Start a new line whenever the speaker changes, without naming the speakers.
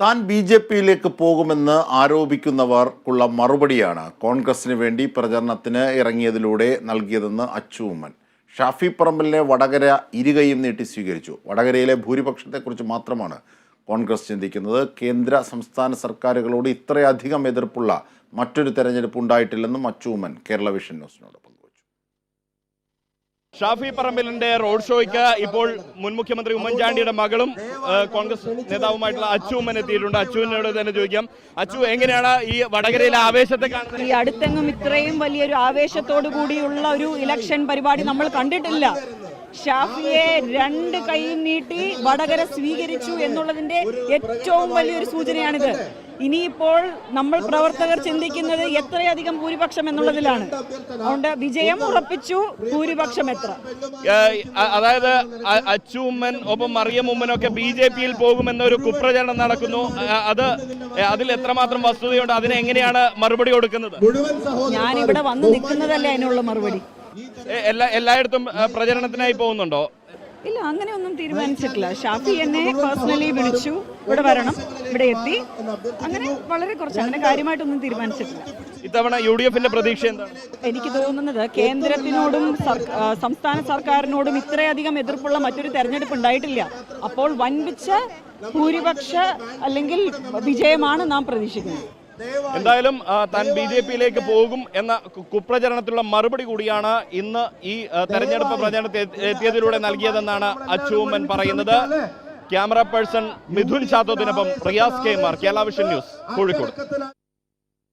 താൻ B J പിയിലേക്ക് പോകുമെന്ന് ആരോപിക്കുന്നവർക്കുള്ള മറുപടിയാണ് കോൺഗ്രസിന് വേണ്ടി പ്രചരണത്തിന് ഇറങ്ങിയതിലൂടെ നൽകിയതെന്ന് അച്ചുമ്മൻ ഷാഫി പറമ്പലിനെ വടകര ഇരുകയും നീട്ടി സ്വീകരിച്ചു. വടകരയിലെ ഭൂരിപക്ഷത്തെക്കുറിച്ച് മാത്രമാണ് കോൺഗ്രസ് ചിന്തിക്കുന്നത്. കേന്ദ്ര സംസ്ഥാന സർക്കാരുകളോട് ഇത്രയധികം എതിർപ്പുള്ള മറ്റൊരു തെരഞ്ഞെടുപ്പ് ഉണ്ടായിട്ടില്ലെന്നും അച്ചുമ്മൻ കേരള വിഷൻ ന്യൂസിനോട്
ഷാഫി പറമ്പിലിന്റെ റോഡ് ഷോയ്ക്ക് ഇപ്പോൾ മുൻ മുഖ്യമന്ത്രി ഉമ്മൻചാണ്ടിയുടെ മകളും കോൺഗ്രസ് നേതാവുമായിട്ടുള്ള അച്ചു ഉമ്മൻ എത്തിയിട്ടുണ്ട്. അച്ചുവിനോട് തന്നെ ചോദിക്കാം. അച്ചു എങ്ങനെയാണ് ഈ വടകരയിലെ ആവേശത്തെ കാണുന്നത്?
ഈ അടുത്തെങ്ങും ഇത്രയും വലിയൊരു ആവേശത്തോടു കൂടിയുള്ള ഒരു ഇലക്ഷൻ പരിപാടി നമ്മൾ കണ്ടിട്ടില്ല. ഷാഫിയെ രണ്ട് കൈ നീട്ടി വടകര സ്വീകരിച്ചു എന്നുള്ളതിന്റെ ഏറ്റവും വലിയൊരു സൂചനയാണിത്. ഇനിയിപ്പോൾ നമ്മൾ പ്രവർത്തകർ ചിന്തിക്കുന്നത് എത്രയധികം ഭൂരിപക്ഷം എന്നുള്ളതിലാണ്. അതുകൊണ്ട് വിജയം ഉറപ്പിച്ചു ഭൂരിപക്ഷം എത്ര?
അതായത് അച്ചുമ്മൻ ഒപ്പം മറിയമുമ്മനൊക്കെ ബി ജെ പിയിൽ പോകുമെന്നൊരു കുപ്രചരണം നടക്കുന്നു. അത് അതിൽ എത്രമാത്രം വസ്തുതയുണ്ട് അതിനെങ്ങനെയാണ് മറുപടി കൊടുക്കുന്നത്?
ഞാനിവിടെ വന്ന് നിൽക്കുന്നതല്ലേ അതിനുള്ള മറുപടി?
എല്ലാ എല്ലായിടത്തും പ്രചരണത്തിനായി പോകുന്നുണ്ടോ?
ഇല്ല അങ്ങനെ ഒന്നും തീരുമാനിച്ചിട്ടില്ല. ഷാഫി എന്നെ പേഴ്സണലി വിളിച്ചു. ഇവിടെ വരണം. ഇവിടെ എത്തി. അങ്ങനെ വളരെ കുറച്ച്. അങ്ങനെ കാര്യമായിട്ടൊന്നും തീരുമാനിച്ചിട്ടില്ല.
ഇത്തവണ യു ഡി എഫിന്റെ പ്രതീക്ഷ എന്താണ്?
എനിക്ക് തോന്നുന്നത് കേന്ദ്രത്തിനോടും സംസ്ഥാന സർക്കാരിനോടും ഇത്രയധികം എതിർപ്പുള്ള മറ്റൊരു തെരഞ്ഞെടുപ്പ് ഉണ്ടായിട്ടില്ല. അപ്പോൾ വൻപിച്ച ഭൂരിപക്ഷ അല്ലെങ്കിൽ വിജയമാണ് നാം പ്രതീക്ഷിക്കുന്നത്.
എന്തായാലും താൻ ബി ജെ പിയിലേക്ക് പോകും എന്ന കുപ്രചരണത്തിലുള്ള മറുപടി കൂടിയാണ് ഇന്ന് ഈ തെരഞ്ഞെടുപ്പ് പ്രചരണത്തിൽ എത്തിയതിലൂടെ നൽകിയതെന്നാണ് അച്ചുമ്മൻ പറയുന്നത്. ക്യാമറ പേഴ്സൺ മിഥുൻ ചാത്തോത്തിനൊപ്പം Riyas K Mar Kerala vision news Kozhikode.